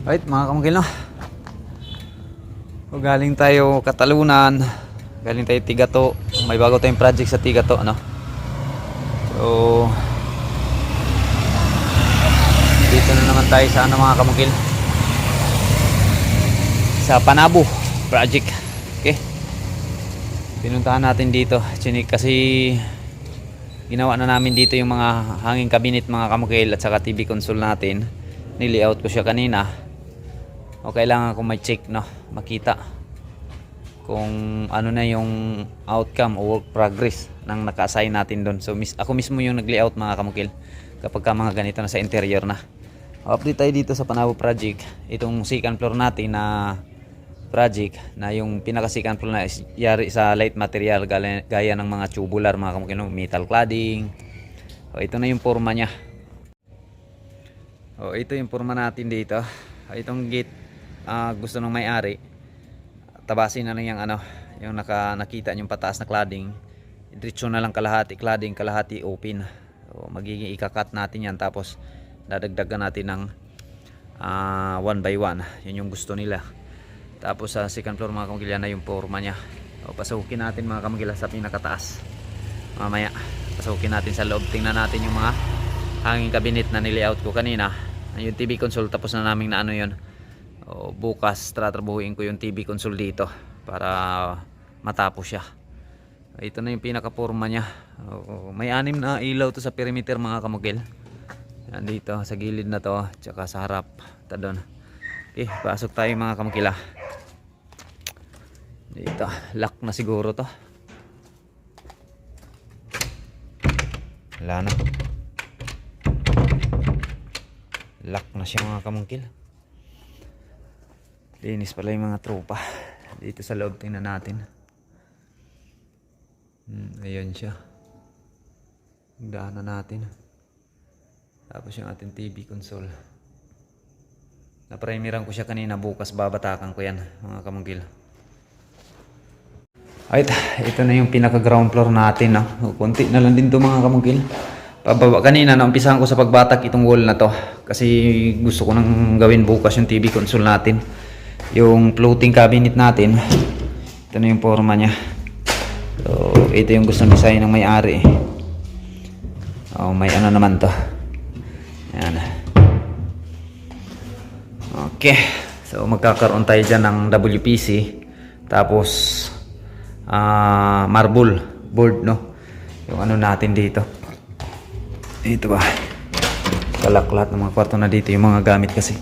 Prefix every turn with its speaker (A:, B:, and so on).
A: Right, mga kamagil no. O, galing tayo Katalunan. Galing tayo Tigato. May bago tayong project sa Tigato, ano. So, dito na naman tayo sa ano mga kamagil. Sa Panabo project. Okay. Pinuntahan natin dito. Chinik kasi ginawa na namin dito yung mga hanging cabinet mga kamukil at saka TV console natin. Nilayout ko siya kanina. O kailangan ko ma-check no, makita kung ano na yung outcome o work progress ng naka-assign natin doon. So mis ako mismo yung nag-layout mga kamukil kapag ka mga ganito na sa interior na. Update tayo dito sa Panabo project. Itong second floor natin na project na yung pinaka second floor na is yari sa light material gaya, ng mga tubular mga kamukil no? metal cladding. O ito na yung forma niya. O ito yung forma natin dito. Itong gate ah, gusto ng may-ari tabasin na lang yung ano yung naka, nakita yung pataas na cladding. Diretso na lang kalahati cladding kalahati open. So, magiging ikakat natin yan tapos dadagdagan natin ng ah, one by one. Yun yung gusto nila. Tapos sa second floor mga kamagila na yung forma nya so, pasukin natin mga kamagila sa pinakataas. Mamaya pasukin natin sa loob. Tingnan natin yung mga hanging cabinet na nilayout ko kanina. Yung TV console tapos na namin na ano yun o, bukas tatrabuhin ko yung TV console dito para matapos siya. Ito na yung pinaka-forma nya O, may anim na ilaw to sa perimeter mga kamugil. Yan dito sa gilid na to tsaka sa harap. Ta doon. Okay pasok tayo mga kamukila dito lock na siguro to. Wala na. Lock na siya mga kamungkil linis pala yung mga tropa dito sa loob tingnan natin hmm, ayun siya daanan natin tapos yung ating TV console na-primeran ko siya kanina bukas babatakan ko yan mga kamungkil Right, ito na yung pinaka ground floor natin. No? Kunti na lang din to mga kamugil. Pababa kanina, naumpisahan ko sa pagbatak itong wall na to. Kasi gusto ko nang gawin bukas yung TV console natin. Yung floating cabinet natin. Ito na yung forma niya. So, ito yung gusto design ng may-ari. Oh, may ano naman to. Yan. Okay. So, magkakaroon tayo dyan ng WPC. Tapos, ah marble board no yung ano natin dito dito ba kalak lahat ng mga kwarto na dito yung mga gamit kasi